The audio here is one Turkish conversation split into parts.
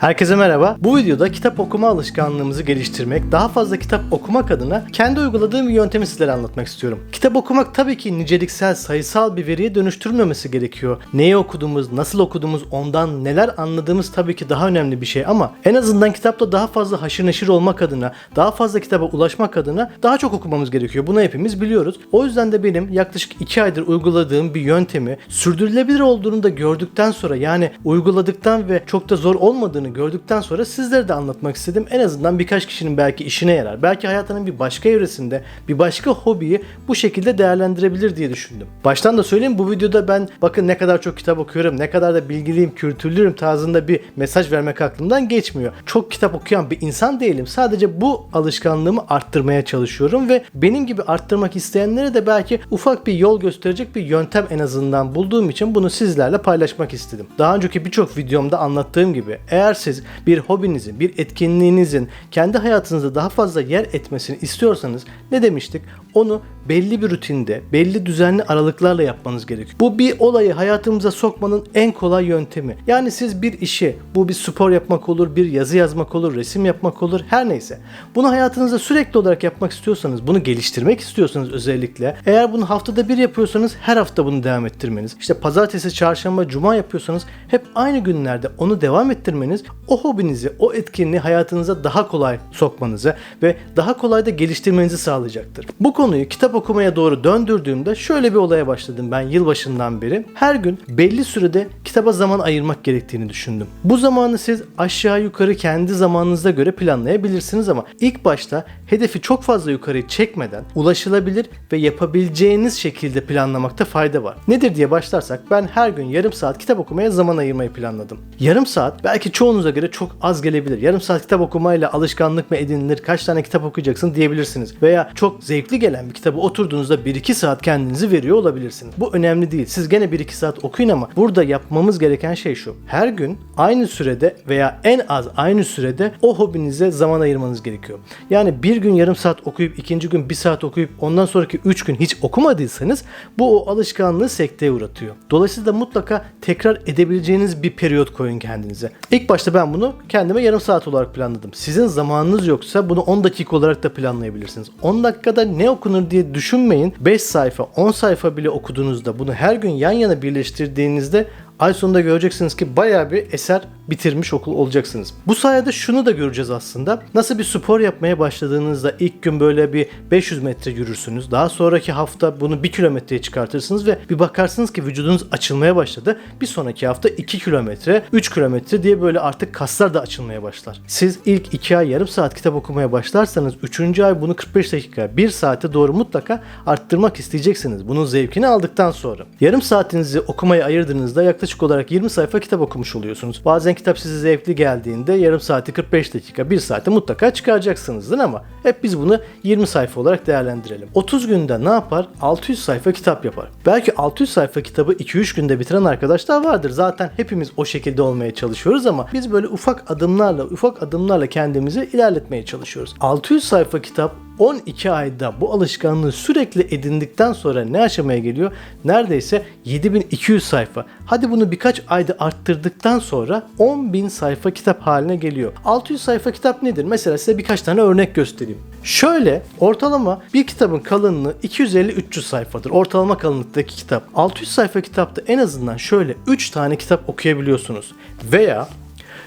Herkese merhaba. Bu videoda kitap okuma alışkanlığımızı geliştirmek, daha fazla kitap okumak adına kendi uyguladığım bir yöntemi sizlere anlatmak istiyorum. Kitap okumak tabii ki niceliksel, sayısal bir veriye dönüştürülmemesi gerekiyor. Neyi okuduğumuz, nasıl okuduğumuz, ondan neler anladığımız tabii ki daha önemli bir şey ama en azından kitapta daha fazla haşır neşir olmak adına, daha fazla kitaba ulaşmak adına daha çok okumamız gerekiyor. Bunu hepimiz biliyoruz. O yüzden de benim yaklaşık 2 aydır uyguladığım bir yöntemi sürdürülebilir olduğunu da gördükten sonra yani uyguladıktan ve çok da zor olmadığını gördükten sonra sizlere de anlatmak istedim. En azından birkaç kişinin belki işine yarar. Belki hayatının bir başka evresinde bir başka hobiyi bu şekilde değerlendirebilir diye düşündüm. Baştan da söyleyeyim bu videoda ben bakın ne kadar çok kitap okuyorum, ne kadar da bilgiliyim, kültürlüyüm tarzında bir mesaj vermek aklımdan geçmiyor. Çok kitap okuyan bir insan değilim. Sadece bu alışkanlığımı arttırmaya çalışıyorum ve benim gibi arttırmak isteyenlere de belki ufak bir yol gösterecek bir yöntem en azından bulduğum için bunu sizlerle paylaşmak istedim. Daha önceki birçok videomda anlattığım gibi eğer siz bir hobinizin, bir etkinliğinizin kendi hayatınızda daha fazla yer etmesini istiyorsanız ne demiştik? Onu belli bir rutinde, belli düzenli aralıklarla yapmanız gerekiyor. Bu bir olayı hayatımıza sokmanın en kolay yöntemi. Yani siz bir işi, bu bir spor yapmak olur, bir yazı yazmak olur, resim yapmak olur, her neyse. Bunu hayatınızda sürekli olarak yapmak istiyorsanız, bunu geliştirmek istiyorsanız özellikle, eğer bunu haftada bir yapıyorsanız her hafta bunu devam ettirmeniz. İşte pazartesi, çarşamba, cuma yapıyorsanız hep aynı günlerde onu devam ettirmeniz o hobinizi, o etkinliği hayatınıza daha kolay sokmanızı ve daha kolay da geliştirmenizi sağlayacaktır. Bu konuyu kitap okumaya doğru döndürdüğümde şöyle bir olaya başladım ben yılbaşından beri. Her gün belli sürede kitaba zaman ayırmak gerektiğini düşündüm. Bu zamanı siz aşağı yukarı kendi zamanınıza göre planlayabilirsiniz ama ilk başta hedefi çok fazla yukarı çekmeden ulaşılabilir ve yapabileceğiniz şekilde planlamakta fayda var. Nedir diye başlarsak ben her gün yarım saat kitap okumaya zaman ayırmayı planladım. Yarım saat belki çoğunuza göre çok az gelebilir. Yarım saat kitap okumayla alışkanlık mı edinilir, kaç tane kitap okuyacaksın diyebilirsiniz. Veya çok zevkli gelen bir kitabı oturduğunuzda 1-2 saat kendinizi veriyor olabilirsiniz. Bu önemli değil. Siz gene 1-2 saat okuyun ama burada yapmamız gereken şey şu. Her gün aynı sürede veya en az aynı sürede o hobinize zaman ayırmanız gerekiyor. Yani bir gün yarım saat okuyup ikinci gün bir saat okuyup ondan sonraki 3 gün hiç okumadıysanız bu o alışkanlığı sekteye uğratıyor. Dolayısıyla mutlaka tekrar edebileceğiniz bir periyot koyun kendinize. İlk başta ben bunu kendime yarım saat olarak planladım. Sizin zamanınız yoksa bunu 10 dakika olarak da planlayabilirsiniz. 10 dakikada ne okunur diye düşünmeyin. 5 sayfa, 10 sayfa bile okuduğunuzda bunu her gün yan yana birleştirdiğinizde ay sonunda göreceksiniz ki bayağı bir eser bitirmiş okul olacaksınız. Bu sayede şunu da göreceğiz aslında. Nasıl bir spor yapmaya başladığınızda ilk gün böyle bir 500 metre yürürsünüz. Daha sonraki hafta bunu 1 kilometreye çıkartırsınız ve bir bakarsınız ki vücudunuz açılmaya başladı. Bir sonraki hafta 2 kilometre, 3 kilometre diye böyle artık kaslar da açılmaya başlar. Siz ilk 2 ay yarım saat kitap okumaya başlarsanız 3. ay bunu 45 dakika, 1 saate doğru mutlaka arttırmak isteyeceksiniz. Bunun zevkini aldıktan sonra. Yarım saatinizi okumaya ayırdığınızda yaklaşık olarak 20 sayfa kitap okumuş oluyorsunuz. Bazen kitap size zevkli geldiğinde yarım saati 45 dakika, 1 saate mutlaka çıkaracaksınızdır ama hep biz bunu 20 sayfa olarak değerlendirelim. 30 günde ne yapar? 600 sayfa kitap yapar. Belki 600 sayfa kitabı 2-3 günde bitiren arkadaşlar vardır. Zaten hepimiz o şekilde olmaya çalışıyoruz ama biz böyle ufak adımlarla, ufak adımlarla kendimizi ilerletmeye çalışıyoruz. 600 sayfa kitap 12 ayda bu alışkanlığı sürekli edindikten sonra ne aşamaya geliyor? Neredeyse 7200 sayfa. Hadi bunu birkaç ayda arttırdıktan sonra 10.000 sayfa kitap haline geliyor. 600 sayfa kitap nedir? Mesela size birkaç tane örnek göstereyim. Şöyle ortalama bir kitabın kalınlığı 250-300 sayfadır. Ortalama kalınlıktaki kitap. 600 sayfa kitapta en azından şöyle 3 tane kitap okuyabiliyorsunuz. Veya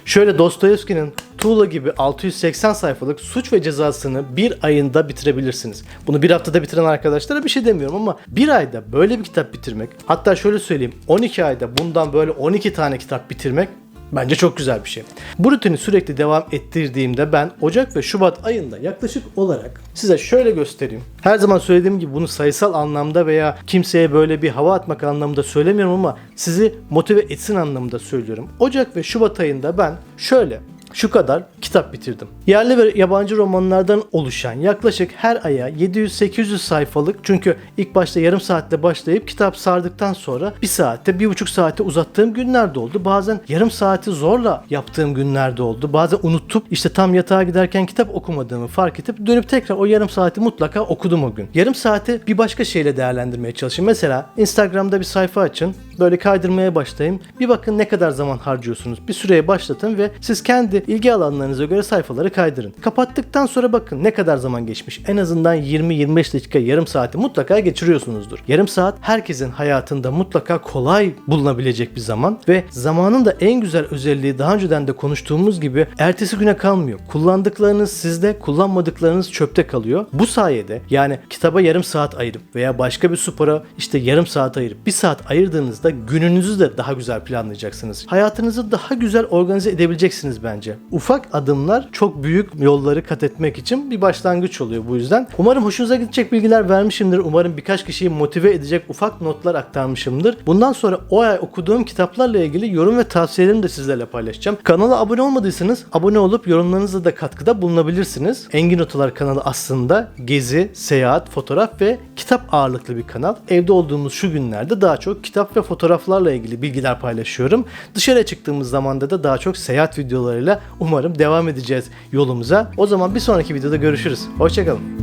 Şöyle Dostoyevski'nin Tuğla gibi 680 sayfalık suç ve cezasını bir ayında bitirebilirsiniz. Bunu bir haftada bitiren arkadaşlara bir şey demiyorum ama bir ayda böyle bir kitap bitirmek hatta şöyle söyleyeyim 12 ayda bundan böyle 12 tane kitap bitirmek Bence çok güzel bir şey. Bu rutini sürekli devam ettirdiğimde ben Ocak ve Şubat ayında yaklaşık olarak size şöyle göstereyim. Her zaman söylediğim gibi bunu sayısal anlamda veya kimseye böyle bir hava atmak anlamında söylemiyorum ama sizi motive etsin anlamında söylüyorum. Ocak ve Şubat ayında ben şöyle şu kadar kitap bitirdim. Yerli ve yabancı romanlardan oluşan yaklaşık her aya 700-800 sayfalık çünkü ilk başta yarım saatte başlayıp kitap sardıktan sonra bir saatte, bir buçuk saate uzattığım günler de oldu. Bazen yarım saati zorla yaptığım günler de oldu. Bazen unutup işte tam yatağa giderken kitap okumadığımı fark edip dönüp tekrar o yarım saati mutlaka okudum o gün. Yarım saati bir başka şeyle değerlendirmeye çalışın. Mesela Instagram'da bir sayfa açın. Böyle kaydırmaya başlayın. Bir bakın ne kadar zaman harcıyorsunuz. Bir süreye başlatın ve siz kendi ilgi alanlarınıza göre sayfaları kaydırın. Kapattıktan sonra bakın ne kadar zaman geçmiş. En azından 20-25 dakika, yarım saati mutlaka geçiriyorsunuzdur. Yarım saat herkesin hayatında mutlaka kolay bulunabilecek bir zaman ve zamanın da en güzel özelliği daha önceden de konuştuğumuz gibi ertesi güne kalmıyor. Kullandıklarınız sizde, kullanmadıklarınız çöpte kalıyor. Bu sayede yani kitaba yarım saat ayırıp veya başka bir spora işte yarım saat ayırıp bir saat ayırdığınızda gününüzü de daha güzel planlayacaksınız. Hayatınızı daha güzel organize edebileceksiniz bence. Ufak adımlar çok büyük yolları kat etmek için bir başlangıç oluyor bu yüzden. Umarım hoşunuza gidecek bilgiler vermişimdir. Umarım birkaç kişiyi motive edecek ufak notlar aktarmışımdır. Bundan sonra o ay okuduğum kitaplarla ilgili yorum ve tavsiyelerimi de sizlerle paylaşacağım. Kanala abone olmadıysanız abone olup yorumlarınızla da katkıda bulunabilirsiniz. Engin Otolar kanalı aslında gezi, seyahat, fotoğraf ve kitap ağırlıklı bir kanal. Evde olduğumuz şu günlerde daha çok kitap ve fotoğraflarla ilgili bilgiler paylaşıyorum. Dışarı çıktığımız zamanda da daha çok seyahat videolarıyla umarım devam edeceğiz yolumuza. O zaman bir sonraki videoda görüşürüz. Hoşçakalın.